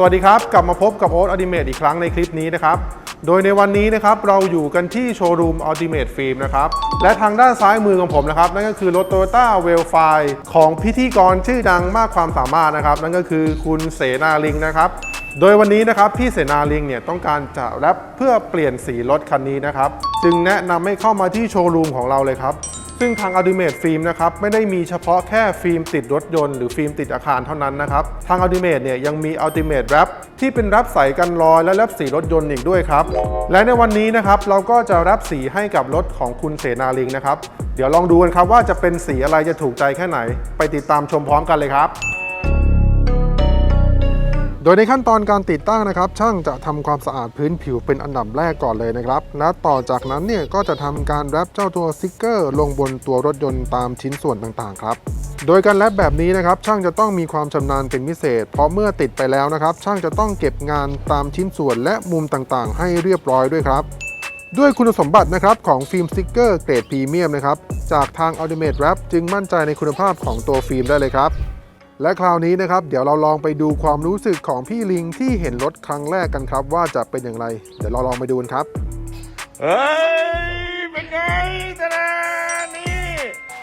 สวัสดีครับ กลับมาพบกับโอ๊ตอัลติเมทอีกครั้งในคลิปนี้นะครับ โดยในวันนี้นะครับเราอยู่กันที่โชว์รูมอัลติเมทฟิล์มนะครับ และทางด้านซ้ายมือของผมนะครับ นั่นก็คือรถโตโยต้าเวลไฟของพิธีกรชื่อดังมากความสามารถนะครับ นั่นก็คือคุณเสนาลิงนะครับโดยวันนี้นะครับพี่เสนาลิงเนี่ยต้องการจะแรปเพื่อเปลี่ยนสีรถคันนี้นะครับ จึงแนะนำให้เข้ามาที่โชว์รูมของเราเลยครับ ซึ่งทาง Ultimate Film นะครับไม่ได้มีเฉพาะแค่ฟิล์มติดรถยนต์หรือฟิล์มติดอาคารเท่านั้นนะครับ ทาง Ultimate เนี่ยยังมี Ultimate Wrap ที่เป็นรับใสกันรอยและแรปสีรถยนต์อีกด้วยครับ และในวันนี้นะครับเราก็จะแรปสีให้กับรถของคุณเสนาลิงนะครับ เดี๋ยวลองดูกันครับว่าจะเป็นสีอะไรจะถูกใจแค่ไหน ไปติดตามชมพร้อมกันเลยครับ โดยในขั้นตอนการติดตั้งนะครับ ช่างจะทำความสะอาดพื้นผิวเป็นอันดับแรกก่อนเลยนะครับ และต่อจากนั้นเนี่ยก็จะทำการแรปเจ้าตัวสติกเกอร์ ลงบนตัวรถยนต์ตามชิ้นส่วนต่างๆครับโดยการแรปแบบนี้นะครับช่างจะต้องมีความชำนาญเป็นพิเศษ เพราะเมื่อติดไปแล้วนะครับ ช่างจะต้องเก็บงานตามชิ้นส่วนและมุมต่างๆ ให้เรียบร้อยด้วยครับด้วยคุณสมบัตินะครับของฟิล์มสติกเกอร์เกรดพรีเมียมนะครับจากทาง Ultimate Wrap จึงมั่นใจในคุณภาพของตัวฟิล์มได้เลยครับ และคราวนี้นะครับ เดี๋ยวเราลองไปดูความรู้สึกของพี่ลิงที่เห็นรถครั้งแรกกันครับ ว่าจะเป็นอย่างไร เดี๋ยวเราลองไปดูกันครับ เฮ้ย เป็นไงตะนานี่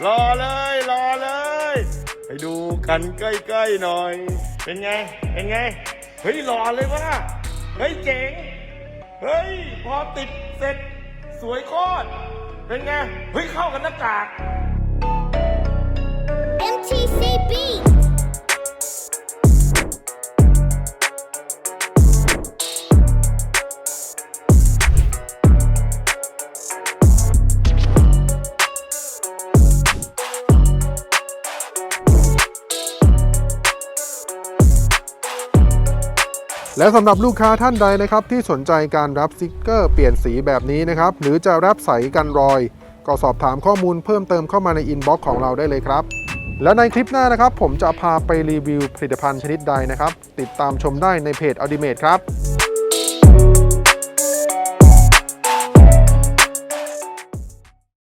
รอเลยรอเลย ไปดูกันใกล้ๆหน่อย เป็นไง เป็นไง เฮ้ยรอเลยวะเฮ้ยเจ๋ง เฮ้ย พอติดเสร็จสวยโคตรเป็นไง เฮ้ยเข้ากันหน้ากาก และสำหรับลูกค้าท่านใดนะครับที่สนใจการรับสติกเกอร์เปลี่ยนสีแบบนี้นะครับ หรือจะรับใสกันรอย ก็สอบถามข้อมูลเพิ่มเติมเข้ามาในอินบ็อกซ์ของเราได้เลยครับ และในคลิปหน้านะครับ ผมจะพาไปรีวิวผลิตภัณฑ์ชนิดใดนะครับ ติดตามชมได้ในเพจ audi mate ครับ